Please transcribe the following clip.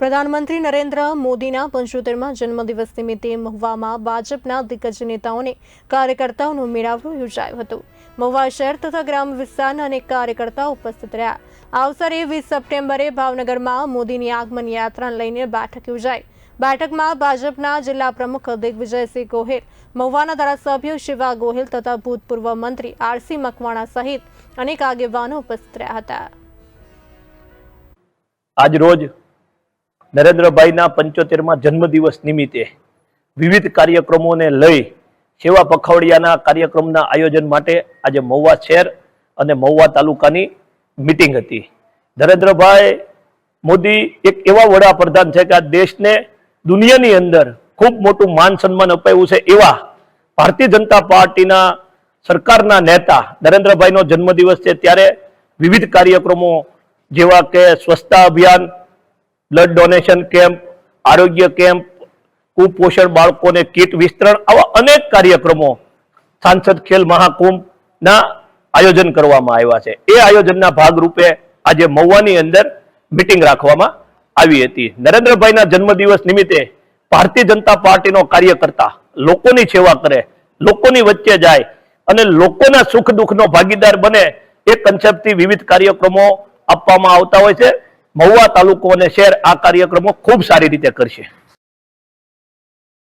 પ્રધાનમંત્રી નરેન્દ્ર મોદીના પંચોતેરમાં જન્મદિવસ નિમિત્તે મહુવામાં ભાજપના દિગ્ગજ નેતાઓને કાર્યકર્તાઓનો મેળાવડો યોજાયો હતો. મહુવા શહેર તથા ગ્રામ વિસ્તારના અનેક કાર્યકર્તાઓ ઉપસ્થિત રહ્યા. આ અવસરે વીસ સપ્ટેમ્બરે ભાવનગરમાં મોદીની આગમન યાત્રાને લઈને બેઠક યોજાઈ. બેઠકમાં ભાજપના જિલ્લા પ્રમુખ દિગ્વિજયસિંહ ગોહિલ, મહુવાના ધારાસભ્ય શિવા ગોહિલ તથા ભૂતપૂર્વ મંત્રી આરસી મકવાણા સહિત અનેક આગેવાનો ઉપસ્થિત રહ્યા હતા. આજ રોજ નરેન્દ્રભાઈના પંચોતેરમાં જન્મદિવસ નિમિત્તે વિવિધ કાર્યક્રમોને લઈ સેવા પખવાડિયાના કાર્યક્રમના આયોજન માટે આજે મહુવા શહેર અને મહુવા તાલુકાની મિટિંગ હતી. નરેન્દ્રભાઈ મોદી એક એવા વડાપ્રધાન છે કે આ દેશને દુનિયાની અંદર ખૂબ મોટું માન સન્માન અપાયું છે એવા ભારતીય જનતા પાર્ટીના સરકારના નેતા નરેન્દ્રભાઈનો જન્મદિવસ છે ત્યારે વિવિધ કાર્યક્રમો જેવા કે સ્વચ્છતા અભિયાન બ્લડ ડોનેશન કેમ્પ, આરોગ્ય કેમ્પ, કુપોષણ બાળકોને કીટ વિસ્તરણ આવા અનેક કાર્યક્રમો સાંસદ ખેલ મહાકુંભના આયોજન કરવામાં આવ્યા છે. એ આયોજનના ભાગરૂપે આજે મહુવાની અંદર મિટિંગ રાખવામાં આવી હતી. નરેન્દ્રભાઈના જન્મદિવસ નિમિત્તે ભારતીય જનતા પાર્ટીનો કાર્યકર્તા લોકોની સેવા કરે, લોકોની વચ્ચે જાય અને લોકોના સુખ દુઃખનો ભાગીદાર બને એ કન્સેપ્ટથી વિવિધ કાર્યક્રમો આપવામાં આવતા હોય છે. મહુવા તાલુકો અને શહેર આ કાર્યક્રમો ખૂબ સારી રીતે કરશે.